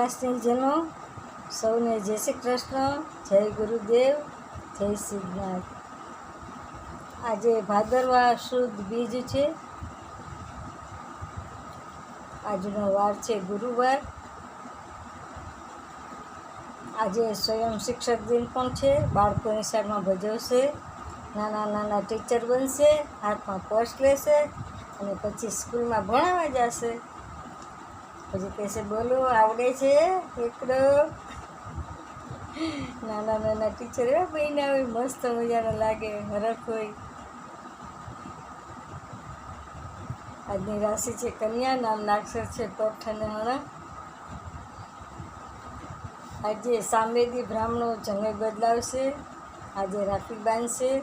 વાલા સ્નેહજનો સૌને જય શ્રી કૃષ્ણ, જય ગુરુદેવ, જય શ્રીનાથ આજે ભાદરવા શુદ્ધ બીજ છે. આજનો વાર છે ગુરુવાર. આજે સ્વયં શિક્ષક દિન પણ છે, બાળકો નિશાળમાં ભજવશે, નાના નાના ટીચર બનશે, હાથમાં પર્સ લેશે અને પછી સ્કૂલમાં ભણાવવા જશે. પછી કહેશે બોલો, આવડે છે? એકડો નાના નાના ટીચર એવા બહીને હોય, મસ્ત મજાનો લાગે, હરખ હોય. આજની રાશિ છે કન્યા નામના અક્ષર છે તોઠ અને હણા. આજે સામેદી બ્રાહ્મણો જંગલ બદલાવશે, આજે રાખી બાંધશે,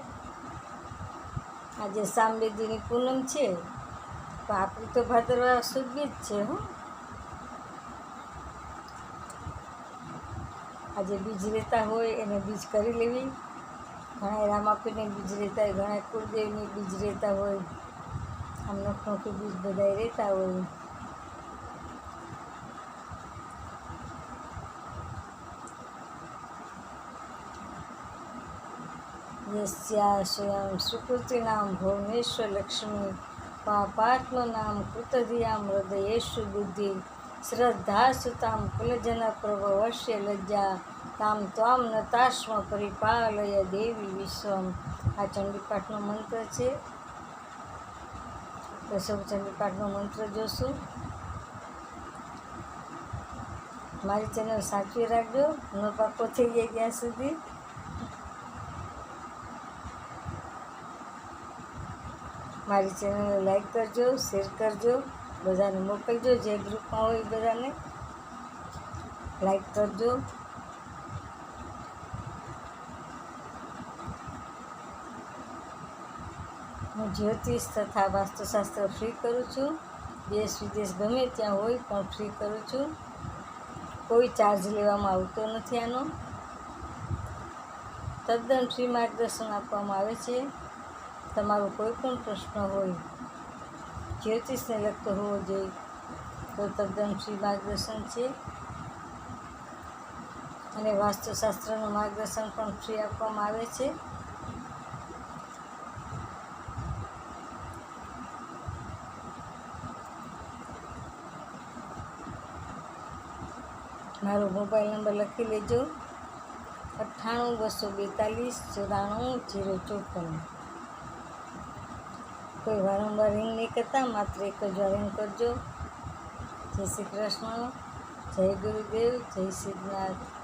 આજે સામવેદીની પૂનમ છે. તો આપણી તો ભાદરવા સુદબી જ છે, હો. આજે બીજ રહેતા હોય એને બીજ કરી લેવી. ઘણા રામાપીને બીજ રહેતા હોય, ઘણા કુળદેવની બીજ રહેતા હોય, આમ નોખનોખી બીજ બધાય રહેતા હોય. યસ્યા સ્વયં સુકૃતિ નામ ભુવનેશ્વર લક્ષ્મી પાપાત્મ નામ કૃતધિયામ હૃદયેશુ બુદ્ધિ. શ્રદ્ધા સુતામ કુલજન પ્રભવશ્ય લજ્જા, તામ ત્વામ નતાશ્મ પરિપાલય દેવી વિશ્વમ. આ ચંડીપાઠનો મંત્ર છે. તો સૌ ચંડીપાઠનો મંત્ર જોશું. મારી ચેનલ સાચવી રાખજો. નો પાકો થઈ જાય ત્યાં સુધી. મારી ચેનલને લાઈક કરજો, શેર કરજો. બધાને મોકલજો, જે ગ્રુપમાં હોય બધાને લાઈક કરજો. હું જ્યોતિષ તથા વાસ્તુશાસ્ત્ર ફ્રી કરું છું. દેશ વિદેશ ગમે ત્યાં હોય પણ ફ્રી કરું છું. કોઈ ચાર્જ લેવામાં આવતો નથી આનો. તદ્દન ફ્રી માર્ગદર્શન આપવામાં આવે છે. તમારો કોઈ પણ પ્રશ્ન હોય જ્યોતિષને લગતો હોવો જોઈએ. તો તદ્દન શ્રી માર્ગદર્શન છે? અને વાસ્તુશાસ્ત્રનું માર્ગદર્શન પણ ફ્રી આપવામાં આવે છે? મારો મોબાઈલ નંબર લખી લેજો. અઠ્ઠાણું, બસો બેતાલીસ, ચોરાણું, જીરો ચોપન. કોઈ વારંવાર રિંગ નહીં કરતા, માત્ર એક જ વાર કરજો. જય શ્રી કૃષ્ણ. જય ગુરુદેવ. જય સિદ્ધનાથ